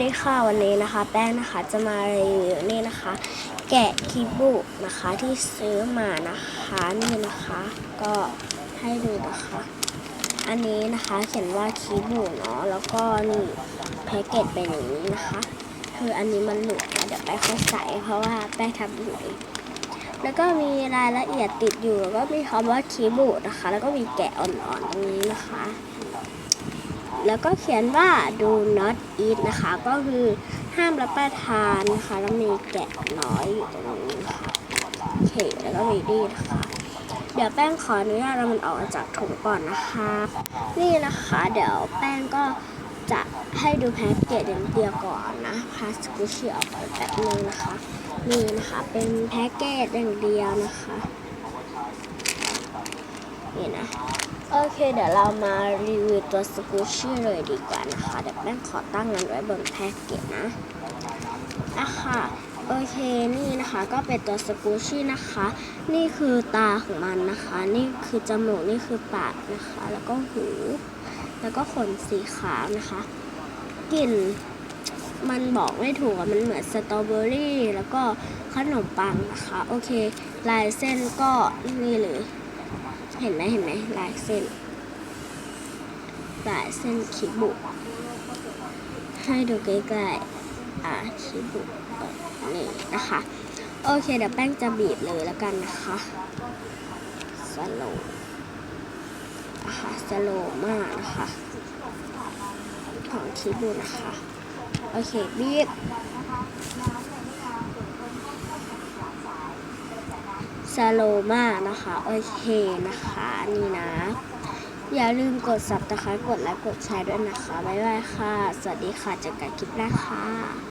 ดีค่ะวันนี้นะคะ แป้งนะคะจะมารีวิวนี่นะคะ แกะคิบุนะคะที่ซื้อมานะคะนี่นะคะ ก็ให้ดูนะคะ อันนี้นะคะเขียนว่าคิบุเนาะแล้วก็นี่แพ็กเกจเป็นอย่างนี้นะคะ คืออันนี้มันหลุดเดี๋ยวแป้งค่อยใส่เพราะว่าแป้งทำอยู่เองแล้วก็มีรายละเอียดติดอยู่แล้วก็มีคำว่าคิบุนะคะ แล้วก็มีแกะอ่อนๆตรงนี้นะคะ แล้วก็เขียนว่า do not eat นะคะ ก็คือห้ามรับประทานนะคะแล้วมีแกะน้อยอยู่ตรงนี้นะคะโอเคแล้วก็มีดีนะคะเดี๋ยวแป้งขออนุญาตเรามันออกจากถุงก่อนนะคะ นี่นะคะ เดี๋ยวแป้งก็จะให้ดูแพ็กเกจอย่างเดียวก่อนนะพาสกุชิออกไปแป๊บนึงนะคะนี่นะคะเป็นแพ็กเกจอย่างเดียวนะคะนี่นะ โอเค เดี๋ยวเรามารีวิวตัวสกูชี่เลยดีกว่านะคะ เดี๋ยวแป้งขอตั้งนั้นไว้บนแพ็กเกจนะอะค่ะโอเค นี่นะคะก็เป็นตัวสกูชี่นะคะ นี่คือตาของมันนะคะ นี่คือจมูก นี่คือปากนะคะ แล้วก็หู แล้วก็ขนสีขาวนะคะ กลิ่น มันบอกไม่ถูกอะมันเหมือนสตรอเบอรี่ แล้วก็ขนมปังนะคะ โอเค ลายเส้นก็นี่เลย เห็นไหมเห็นไหมลายเส้นลายเส้นคิบุให้ดูใกล้ๆอ่าคิบุนี่นะคะ โอเคเดี๋ยวแป้งจะบีบเลยแล้วกันนะคะสโลนะคะสโลมากนะคะของคิบุนะคะ โอเคบีบ ซาโลมานะคะ โอเคนะคะนี่นะ อย่าลืมกดสับตะคะกดไลค์กดแชร์ด้วยนะคะ บ๊ายบายค่ะ สวัสดีค่ะเจอกันคลิปหน้าค่ะ